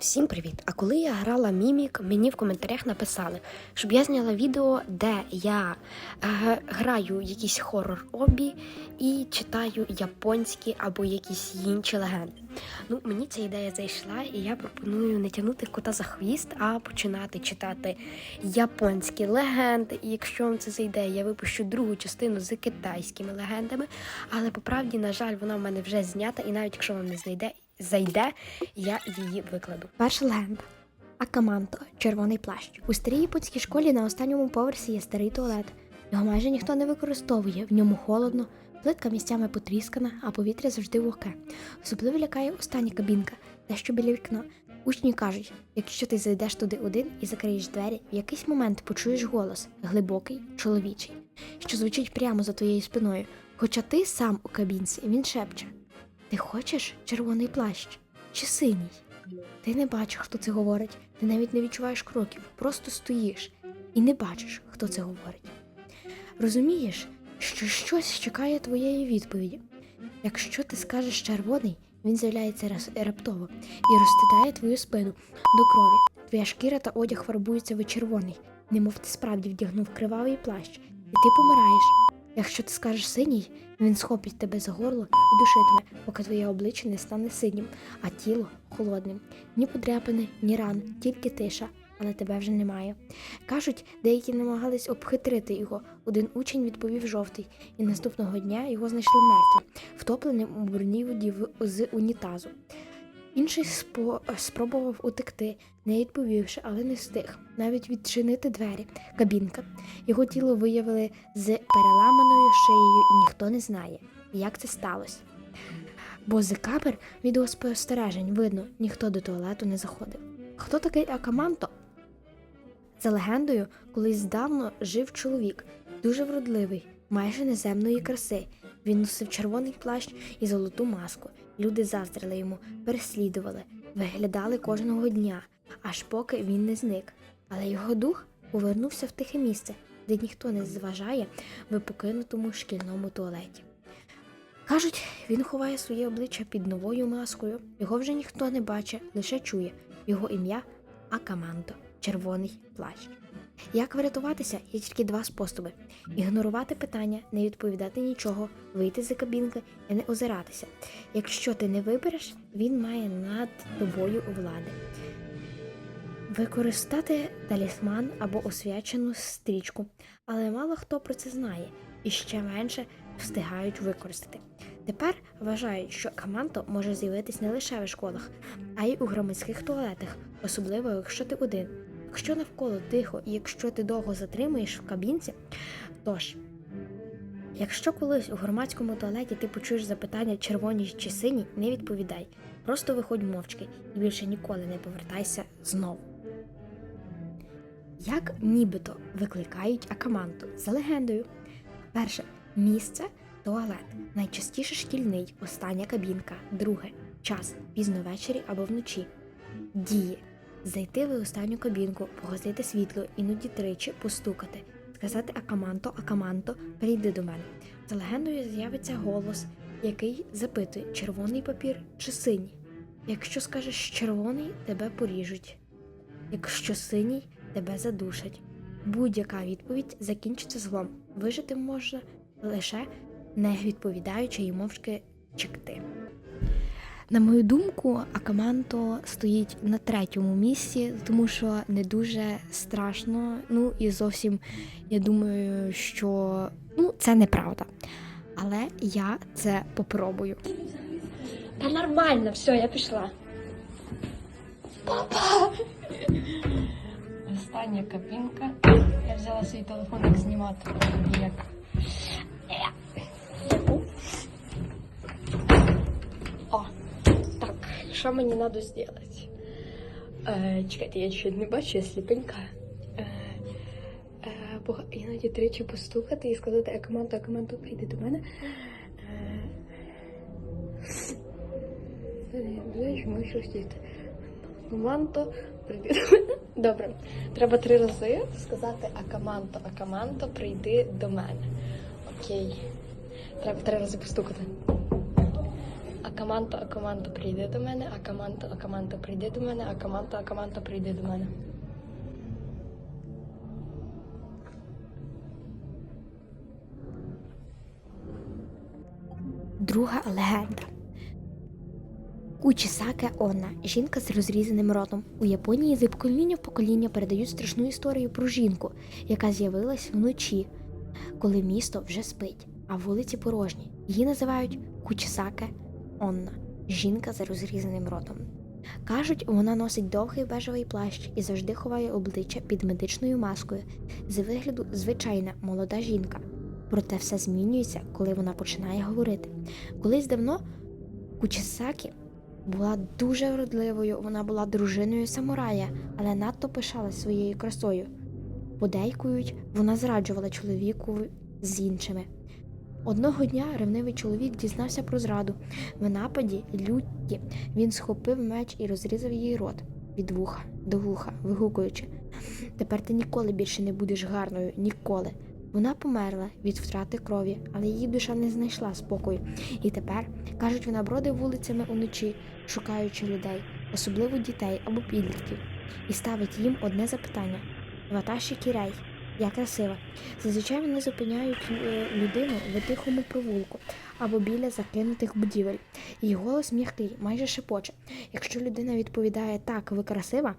Всім привіт! А коли я грала Мімік, мені в коментарях написали, щоб я зняла відео, де я е, граю якийсь хорор обі і читаю японські або якісь інші легенди. Ну, мені ця ідея зайшла, і я пропоную не тягнути кота за хвіст, а починати читати японські легенди. І якщо вам це зайде, я випущу другу частину з китайськими легендами. Але по правді, на жаль, вона в мене вже знята, і навіть якщо вам не зайде, зайде, я її викладу. Перша легенда. Акаманто, червоний плащ. У старій японській школі на останньому поверсі є старий туалет. Його майже ніхто не використовує, в ньому холодно, плитка місцями потріскана, а повітря завжди вогке. Особливо лякає остання кабінка, те, що біля вікна. Учні кажуть, якщо ти зайдеш туди один і закриєш двері, в якийсь момент почуєш голос глибокий, чоловічий, що звучить прямо за твоєю спиною. Хоча ти сам у кабінці, він шепче: Ти хочеш червоний плащ чи синій? Ти не бачиш, хто це говорить, ти навіть не відчуваєш кроків, просто стоїш і не бачиш, хто це говорить. Розумієш, що щось чекає твоєї відповіді. Якщо ти скажеш червоний, він з'являється раптово і розтидає твою спину до крові. Твоя шкіра та одяг фарбуються в червоний, немов ти справді вдягнув кривавий плащ, і ти помираєш. Якщо ти скажеш синій, він схопить тебе за горло і душитиме, поки твоє обличчя не стане синім, а тіло холодним. Ні подряпини, ні ран, тільки тиша, але тебе вже немає. Кажуть, деякі намагались обхитрити його. Один учень відповів жовтий, і наступного дня його знайшли мертвим, втопленим у брудній воді з унітазу. Інший спо- спробував утекти, не відповівши, але не встиг навіть відчинити двері. Кабінка. Його тіло виявили з переламаною шиєю, і ніхто не знає, як це сталося. Бо з камер відеоспостережень видно, ніхто до туалету не заходив. Хто такий Акаманто? За легендою, колись здавно жив чоловік, дуже вродливий, майже неземної краси. Він носив червоний плащ і золоту маску. Люди заздрили йому, переслідували, виглядали кожного дня, аж поки він не зник. Але його дух повернувся в тихе місце, де ніхто не зважає в покинутому шкільному туалеті. Кажуть, він ховає своє обличчя під новою маскою. Його вже ніхто не бачить, лише чує. Його ім'я Акаманто, червоний плащ. Як врятуватися? Є тільки два способи: ігнорувати питання, не відповідати нічого, вийти з кабінки і не озиратися. Якщо ти не вибереш, він має над тобою влади. Використати талісман або освячену стрічку, але мало хто про це знає і ще менше встигають використати. Тепер вважають, що каманто може з'явитись не лише в школах, а й у громадських туалетах, особливо якщо ти один. Якщо навколо тихо і якщо ти довго затримуєш в кабінці, тож. Якщо колись у громадському туалеті ти почуєш запитання червоні чи сині, не відповідай. Просто виходь мовчки і більше ніколи не повертайся знову. Як нібито викликають акаманту за легендою. Перше місце туалет. Найчастіше шкільний, остання кабінка. Друге час пізно ввечері або вночі. Дії. Зайти в останню кабінку, погасити світло, іноді тричі постукати, сказати Акаманто, Акаманто, прийди до мене. За легендою з'явиться голос, який запитує, червоний папір чи синій. Якщо скажеш червоний, тебе поріжуть. Якщо синій, тебе задушать. Будь-яка відповідь закінчиться злом. Вижити можна лише не відповідаючи і мовчки чекти. На мою думку, Акаманто стоїть на третьому місці, тому що не дуже страшно. Ну і зовсім я думаю, що ну, це неправда. Але я це попробую. Та нормально, все, я пішла. Папа! Остання кабінка. Я взяла свій телефон, як знімати. Як... О, так, що мені треба зробити? Е, чекайте, я ще не бачу, я сліпенька. Е, е, пога- іноді тричі постукати і сказати Акаманту, Акаманту, прийди до мене. Е, ми щось. Акаманто, прийди до мене. Добре. Треба три рази сказати Акаманто, Акаманто, прийди до мене. Окей. Треба три рази постукати. Акаманто. Акаманто, прийди до мене, Акаманто, Акаманто, прийди до мене, Акаманто, Акаманто, прийди до мене. Друга легенда. Кучісаке Онна жінка з розрізаним ротом. У Японії з покоління в покоління передають страшну історію про жінку, яка з'явилась вночі, коли місто вже спить, а вулиці порожні. Її називають Кучісаке Онна жінка з розрізаним ротом. Кажуть, вона носить довгий бежевий плащ і завжди ховає обличчя під медичною маскою. З вигляду звичайна молода жінка. Проте все змінюється, коли вона починає говорити. Колись давно Кучісакі була дуже вродливою, вона була дружиною самурая, але надто пишалась своєю красою. Подейкують, вона зраджувала чоловіку з іншими. Одного дня ревнивий чоловік дізнався про зраду. В нападі лютті він схопив меч і розрізав її рот від вуха до вуха, вигукуючи: Тепер ти ніколи більше не будеш гарною, ніколи. Вона померла від втрати крові, але її душа не знайшла спокою. І тепер, кажуть, вона бродить вулицями уночі, шукаючи людей, особливо дітей або підлітків, і ставить їм одне запитання: Ваташі Кірей, я красива. Зазвичай вони зупиняють е, людину в тихому провулку або біля закинутих будівель. Її голос м'який, майже шепоче. Якщо людина відповідає так, ви красива,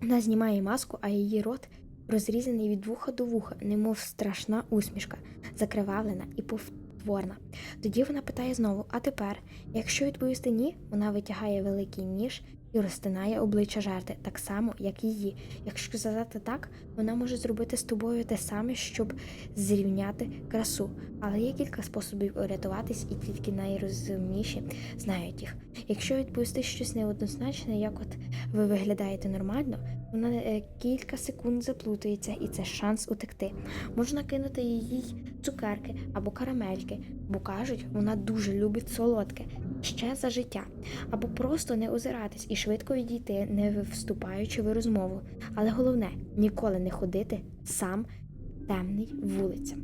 вона знімає маску, а її рот розрізаний від вуха до вуха, немов страшна усмішка, закривавлена і повтворна. Тоді вона питає знову: а тепер, якщо відповісти ні, вона витягає великий ніж і розтинає обличчя жертви, так само, як її. Якщо сказати так, вона може зробити з тобою те саме, щоб зрівняти красу. Але є кілька способів урятуватись, і тільки найрозумніші знають їх. Якщо відповісти щось неоднозначне, як от ви виглядаєте нормально, вона е, кілька секунд заплутається, і це шанс утекти. Можна кинути їй цукерки або карамельки, бо кажуть, вона дуже любить солодке ще за життя, або просто не озиратись і швидко відійти, не вступаючи в розмову. Але головне ніколи не ходити сам темний вулицям.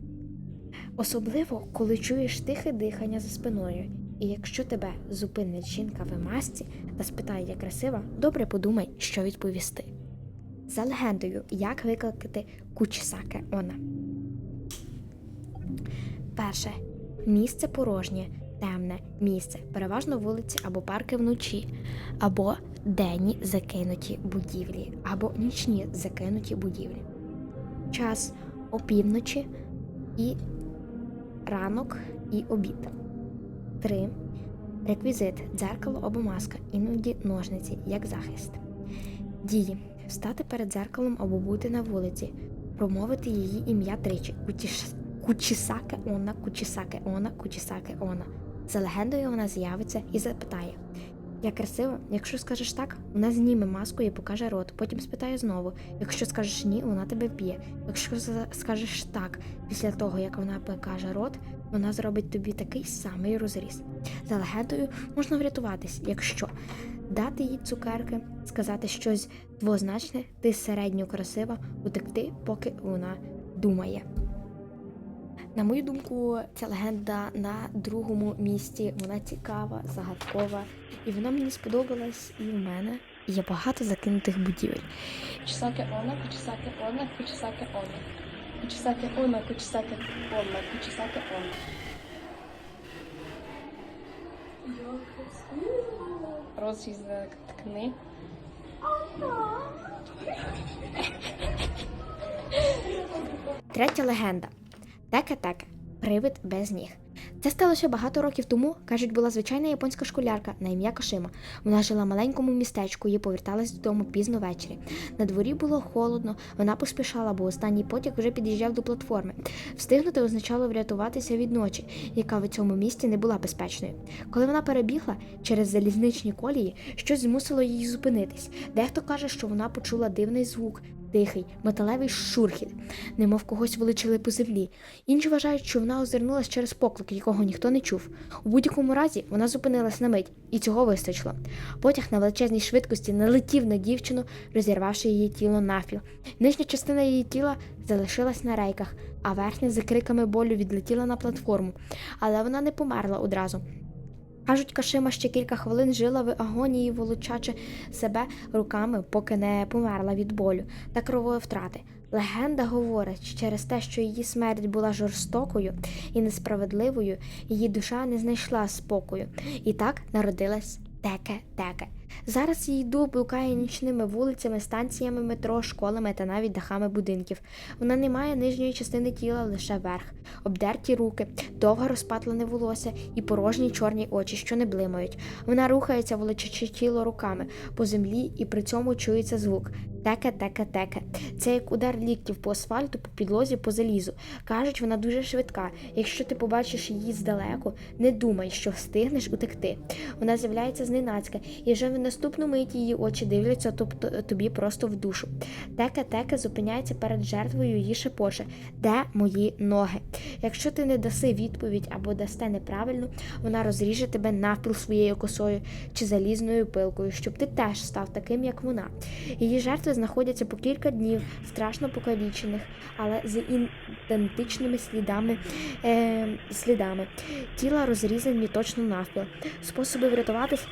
Особливо, коли чуєш тихе дихання за спиною. І якщо тебе зупинить жінка в масці та спитає, як красива, добре подумай, що відповісти. За легендою, як викликати Кучісаке Она. Перше місце порожнє, темне місце, переважно вулиці або парки вночі, або денні закинуті будівлі, або нічні закинуті будівлі. Час опівночі і ранок і обід. 3. Реквізит дзеркало або маска, іноді ножниці, як захист. Дії. Стати перед дзеркалом або бути на вулиці, промовити її ім'я тричі. Кучісаке она, кучісаке она, кучісаке она. За легендою вона з'явиться і запитає. Я красива, якщо скажеш так, вона зніме маску і покаже рот, потім спитає знову. Якщо скажеш ні, вона тебе вб'є. Якщо скажеш так, після того як вона покаже рот, вона зробить тобі такий самий розріз. За легендою можна врятуватись, якщо дати їй цукерки, сказати щось двозначне, ти середньо красива, утекти, поки вона думає. На мою думку, ця легенда на другому місці. Вона цікава, загадкова, і вона мені сподобалась і в мене. Є багато закинутих будівель. Кучисаке она, кучисаке она, кучисаке она. Кучисаке она, кучисаке она, кучисаке она. Розрізані ткани. Третя легенда. Теке-теке. Привид без ніг. Це сталося багато років тому, кажуть, була звичайна японська школярка на ім'я Кошима. Вона жила в маленькому містечку і поверталась додому пізно ввечері. На дворі було холодно, вона поспішала, бо останній потяг вже під'їжджав до платформи. Встигнути означало врятуватися від ночі, яка в цьому місті не була безпечною. Коли вона перебігла через залізничні колії, щось змусило її зупинитись. Дехто каже, що вона почула дивний звук. Тихий, металевий шурхіт, немов когось волочили по землі. Інші вважають, що вона озирнулась через поклик, якого ніхто не чув. У будь-якому разі вона зупинилась на мить, і цього вистачило. Потяг на величезній швидкості налетів на дівчину, розірвавши її тіло навпіл. Нижня частина її тіла залишилась на рейках, а верхня за криками болю відлетіла на платформу. Але вона не померла одразу. Кажуть, Кашима ще кілька хвилин жила в агонії, волочачи себе руками, поки не померла від болю та крової втрати. Легенда говорить, через те, що її смерть була жорстокою і несправедливою, її душа не знайшла спокою. І так народилась Теке Теке. Зараз її йду блукає нічними вулицями, станціями метро, школами та навіть дахами будинків. Вона не має нижньої частини тіла, лише верх, обдерті руки, довго розпатлене волосся і порожні чорні очі, що не блимають. Вона рухається, волочачи тіло руками по землі, і при цьому чується звук. Теке, теке, теке. Це як удар ліктів по асфальту, по підлозі, по залізу. Кажуть, вона дуже швидка. Якщо ти побачиш її здалеку, не думай, що встигнеш утекти. Вона з'являється зненацька, і вже в наступну мить її очі дивляться тобто, тобі просто в душу. Теке, теке зупиняється перед жертвою її шепоче. Де мої ноги? Якщо ти не даси відповідь або дасте неправильно, вона розріже тебе навпіл своєю косою чи залізною пилкою, щоб ти теж став таким, як вона. Її знаходяться по кілька днів, страшно покалічених, але з ідентичними слідами, е, слідами. Тіла розрізані точно навпіл. Способи врятуватись.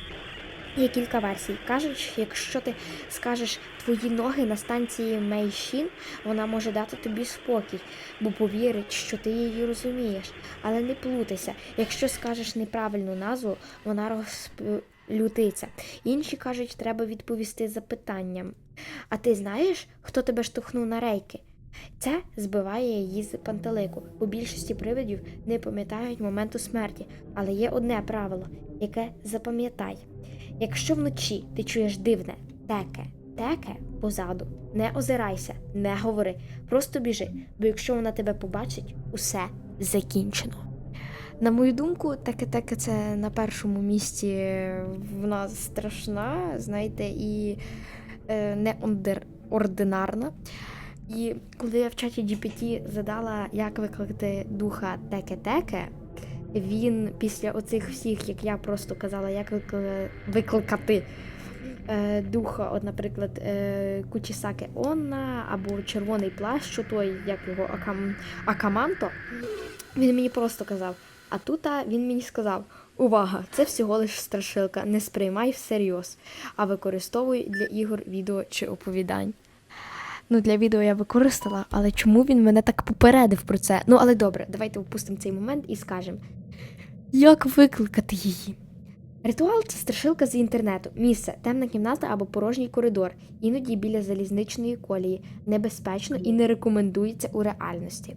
Є кілька версій. Кажуть, якщо ти скажеш твої ноги на станції Мейшін, вона може дати тобі спокій, бо повірить, що ти її розумієш. Але не плутайся. Якщо скажеш неправильну назву, вона розлютиться. Інші кажуть, треба відповісти запитанням. А ти знаєш, хто тебе штовхнув на рейки? Це збиває її з пантелику. У більшості привидів не пам'ятають моменту смерті, але є одне правило, яке запам'ятай. Якщо вночі ти чуєш дивне теке, теке позаду, не озирайся, не говори, просто біжи, бо якщо вона тебе побачить, усе закінчено. На мою думку, таке теке це на першому місці вона страшна, знаєте, і е, неординарна. І коли я в чаті GPT задала, як викликати духа теке-теке, він після оцих всіх, як я просто казала, як викли- викликати е, духа, от, наприклад, е, Кучісаке Онна або Червоний плащ, що той, як його Акам... Акаманто, він мені просто казав. А тут він мені сказав: увага, це всього лиш страшилка, не сприймай всерйоз, а використовуй для ігор, відео чи оповідань. Ну, для відео я використала, але чому він мене так попередив про це? Ну, але добре, давайте опустимо цей момент і скажемо, як викликати її. Ритуал це страшилка з інтернету, місце, темна кімната або порожній коридор, іноді біля залізничної колії, небезпечно і не рекомендується у реальності.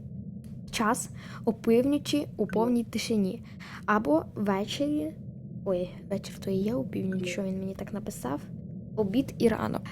Час опівнічі у повній тишині, або ввечері. Ой, вечір то і є опівніч, що він мені так написав. Обід і ранок.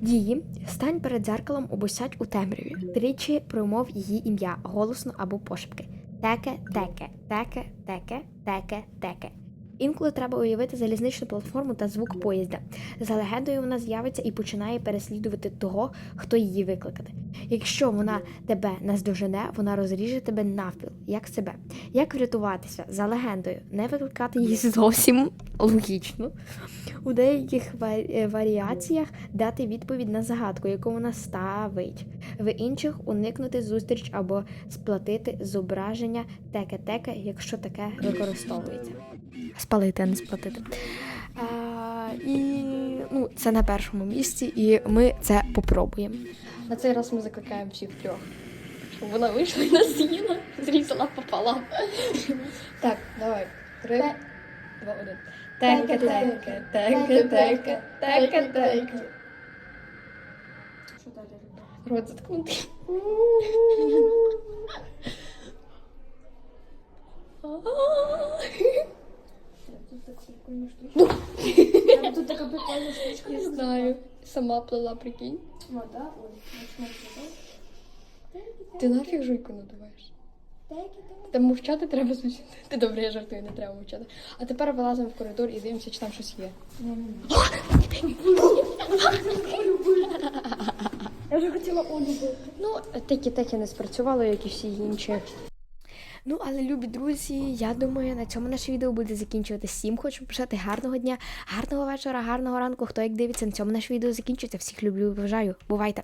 Дії стань перед дзеркалом або у темряві. Тричі промов її ім'я голосно або пошепки. Теке, теке, теке, теке, теке, теке. Інколи треба уявити залізничну платформу та звук поїзда. За легендою вона з'явиться і починає переслідувати того, хто її викликати. Якщо вона тебе наздожене, вона розріже тебе навпіл, як себе. Як врятуватися за легендою, не викликати її зовсім логічно. У деяких е, варіаціях дати відповідь на загадку, яку вона ставить. В інших уникнути зустріч або сплатити зображення теке-теке, якщо таке використовується. Спалити, а не сплатити. А, і ну, це на першому місці, і ми це попробуємо. На цей раз ми закликаємо всіх трьох. Щоб вона вийшла і нас з'їла, зрізала пополам. Так, давай. Три, два, один. Теке, теке, теке, теке, теке, теке. Що далі? Рот заткнути. Тут така прикольна штучка. Там Тут така прикольна штучка. Не знаю. Сама плела, прикинь. Вода, ой, начнемо Ти нафіг жуйку надуваєш? Там мовчати треба звичайно. Ти добре, я жартую, не треба мовчати. А тепер вилазимо в коридор і дивимося, чи там щось є. Я вже хотіла бити. Ну, текі-текі не спрацювало, як і всі інші. Ну, але любі друзі, я думаю, на цьому наше відео буде закінчуватися. Всім хочу бажати гарного дня, гарного вечора, гарного ранку. Хто як дивиться, на цьому наше відео закінчується. Всіх люблю, і бажаю. Бувайте.